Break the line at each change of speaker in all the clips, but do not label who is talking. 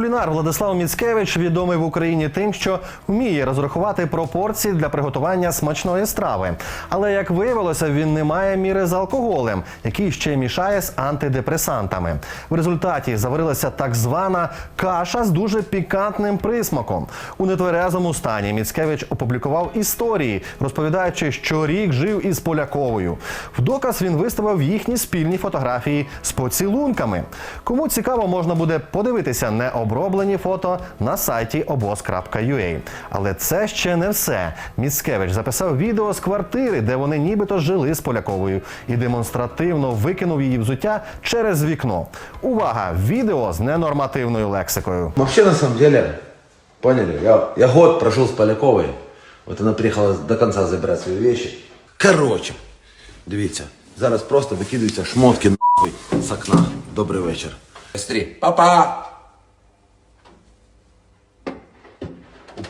Кулінар Владислав Міцкевич відомий в Україні тим, що вміє розрахувати пропорції для приготування смачної страви. Але як виявилося, він не має міри з алкоголем, який ще мішає з антидепресантами. В результаті заварилася так звана каша з дуже пікантним присмаком. У нетверезому стані Міцкевич опублікував історії, розповідаючи, що рік жив із Поляковою. В доказ він виставив їхні спільні фотографії з поцілунками. Кому цікаво, можна буде подивитися необроблені фото на сайті обоз.ua. Але це ще не все. Міцкевич записав відео з квартири, де вони нібито жили з Поляковою, і демонстративно викинув її взуття через вікно. Увага! Відео з ненормативною лексикою.
Вообще, на самом деле, поняли, я, я год прожил с Поляковой. Вот она приехала до конца забирать свої вещи. Короче, дивіться, зараз просто викидаються шмотки нахуй з окна. Добрий вечір. Сестрі, папа!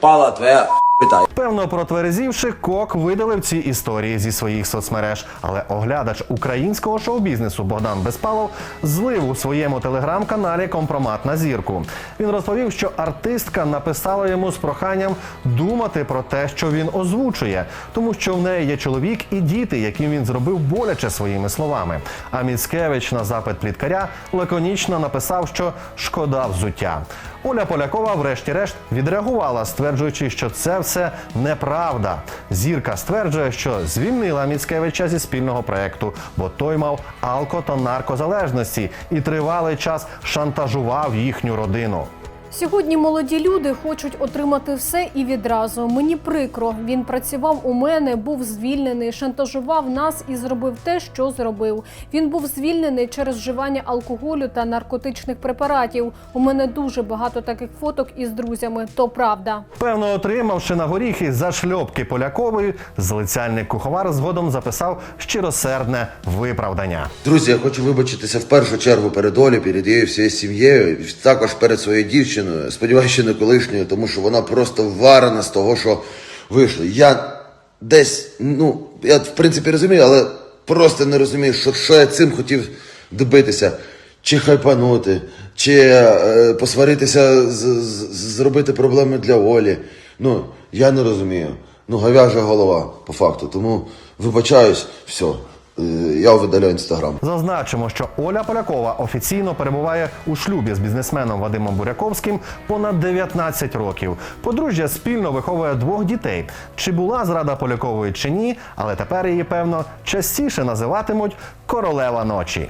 Упала твоя хуйта.
Певно, протверезівши, кок видалив ці історії зі своїх соцмереж. Але оглядач українського шоу-бізнесу Богдан Безпалов злив у своєму телеграм-каналі компромат на зірку. Він розповів, що артистка написала йому з проханням думати про те, що він озвучує, тому що в неї є чоловік і діти, яким він зробив боляче своїми словами. А Міцкевич на запит пліткаря лаконічно написав, що шкода взуття. Оля Полякова, врешті-решт, відреагувала, стверджуючи, що це все неправда. Зірка стверджує, що звільнила Міцкевича зі спільного проекту, бо той мав алко та наркозалежності і тривалий час шантажував їхню родину.
Сьогодні молоді люди хочуть отримати все і відразу. Мені прикро. Він працював у мене, був звільнений, шантажував нас і зробив те, що зробив. Він був звільнений через вживання алкоголю та наркотичних препаратів. У мене дуже багато таких фоток із друзями. То правда.
Певно, отримавши на горіхи зашльопки Полякової, залицяльник куховар згодом записав щиросердне виправдання.
Друзі, я хочу вибачитися в першу чергу перед Олею, перед її всією сім'єю, також перед своєю дівчиною. Сподіваюся, що не колишньою, тому що вона просто варена з того, що вийшло. Я десь, ну, я в принципі розумію, але просто не розумію, що, що я цим хотів добитися. Чи хайпанути, чи е, посваритися, з, з, зробити проблеми для Олі. Ну, я не розумію. Ну, говяжа голова, по факту. Тому вибачаюсь, все. Е, Я видаляю інстаграм.
Зазначимо, що Оля Полякова офіційно перебуває у шлюбі з бізнесменом Вадимом Буряковським понад 19 років. Подружжя спільно виховує двох дітей. Чи була зрада Полякової чи ні, але тепер її певно частіше називатимуть королева ночі.